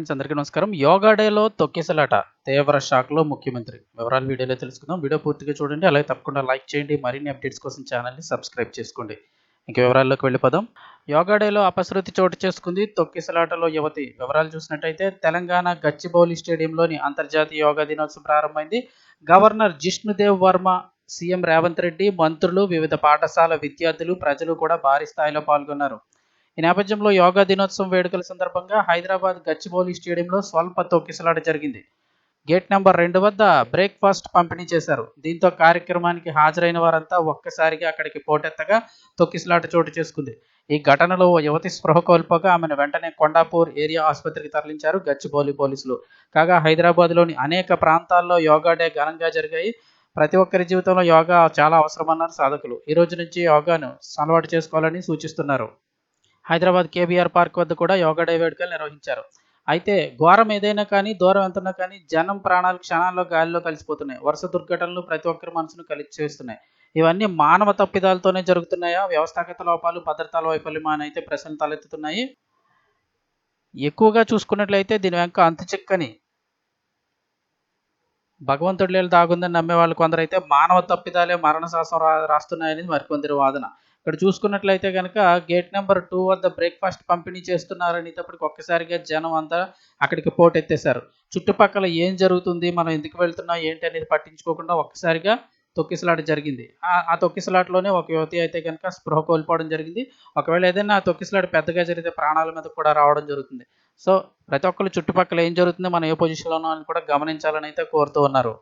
Friends అందరికీ నమస్కారం. యోగా డేలో తొక్కిసలాట తీవ్ర షాక్లో ముఖ్యమంత్రి. వివరాలు వీడియోలో తెలుసుకుందాం. వీడియో పూర్తిగా చూడండి అలాగే తప్పకుండా లైక్ చేయండి మరిన్ని అప్డేట్స్ కోసం ఛానల్ని సబ్స్క్రైబ్ చేసుకోండి. ఇంక వివరాల్లోకి వెళ్ళిపోదాం. యోగా డేలో అపశృతి చోటు చేసుకుంది తొక్కిసలాటలో యువతి. వివరాలు చూసినట్టయితే తెలంగాణ గచ్చిబౌలి స్టేడియంలోని అంతర్జాతీయ యోగా దినోత్సవం ప్రారంభమైంది. గవర్నర్ జిష్ణుదేవ్ వర్మ సీఎం రేవంత్ రెడ్డి మంత్రులు వివిధ పాఠశాల విద్యార్థులు ప్రజలు కూడా భారీ స్థాయిలో పాల్గొన్నారు. ఈ నేపథ్యంలో యోగా దినోత్సవం వేడుకల సందర్భంగా హైదరాబాద్ గచ్చిబౌలి స్టేడియంలో స్వల్ప తొక్కిసలాట జరిగింది. గేట్ నెంబర్ రెండు వద్ద బ్రేక్ఫాస్ట్ పంపిణీ చేశారు. దీంతో కార్యక్రమానికి హాజరైన వారంతా ఒక్కసారిగా అక్కడికి పోటెత్తగా తొక్కిసలాట చోటు చేసుకుంది. ఈ ఘటనలో యువతి స్పృహ కోల్పోగా ఆమెను వెంటనే కొండాపూర్ ఏరియా ఆసుపత్రికి తరలించారు గచ్చిబౌలి పోలీసులు. కాగా హైదరాబాద్లోని అనేక ప్రాంతాల్లో యోగా డే ఘనంగా జరిగాయి. ప్రతి ఒక్కరి జీవితంలో యోగా చాలా అవసరమన్నారు సాధకులు. ఈ రోజు నుంచి యోగాను అలవాటు చేసుకోవాలని సూచిస్తున్నారు. హైదరాబాద్ కేబీఆర్ పార్క్ వద్ద కూడా యోగా డే వేడుకలు నిర్వహించారు. అయితే ఘోరం ఏదైనా కానీ దూరం ఎంతున్నా కానీ జనం ప్రాణాలు క్షణాల్లో గాలిలో కలిసిపోతున్నాయి. వరుస దుర్ఘటనలు ప్రతి ఒక్కరి మనసును కలిసి చేస్తున్నాయి ఇవన్నీ మానవ తప్పిదాలతోనే జరుగుతున్నాయా? వ్యవస్థాగత లోపాలు భద్రతా వైఫల్యమా అని అయితే ప్రశ్నలు తలెత్తుతున్నాయి. ఎక్కువగా చూసుకున్నట్లయితే దీని వెనక అంతు చిక్కని భగవంతుడి దాగుందని నమ్మే వాళ్ళు కొందరైతే మానవ తప్పిదాలే మరణ శాసనం రాస్తున్నాయని మరికొందరి వాదన. ఇక్కడ చూసుకున్నట్లయితే కనుక గేట్ నెంబర్ టూ వద్ద బ్రేక్ఫాస్ట్ పంపిణీ చేస్తున్నారనేటప్పటికి ఒక్కసారిగా జనం అంతా అక్కడికి పోటెత్తేశారు చుట్టుపక్కల ఏం జరుగుతుంది మనం ఎందుకు వెళ్తున్నాం ఏంటి అనేది పట్టించుకోకుండా ఒక్కసారిగా తొక్కిసలాట జరిగింది. ఆ- తొక్కిసలాట్లోనే తొక్కిసలాటలోనే ఒక యువతి అయితే కనుక స్పృహ కోల్పోవడం జరిగింది. ఒకవేళ ఏదైనా ఆ తొక్కిసలాట పెద్దగా జరిగితే ప్రాణాల మీద కూడా రావడం జరుగుతుంది. సో ప్రతి ఒక్కరు చుట్టుపక్కల ఏం జరుగుతుందో మనం ఏ పొజిషన్లో అని కూడా గమనించాలని అయితే కోరుతూ ఉన్నారు.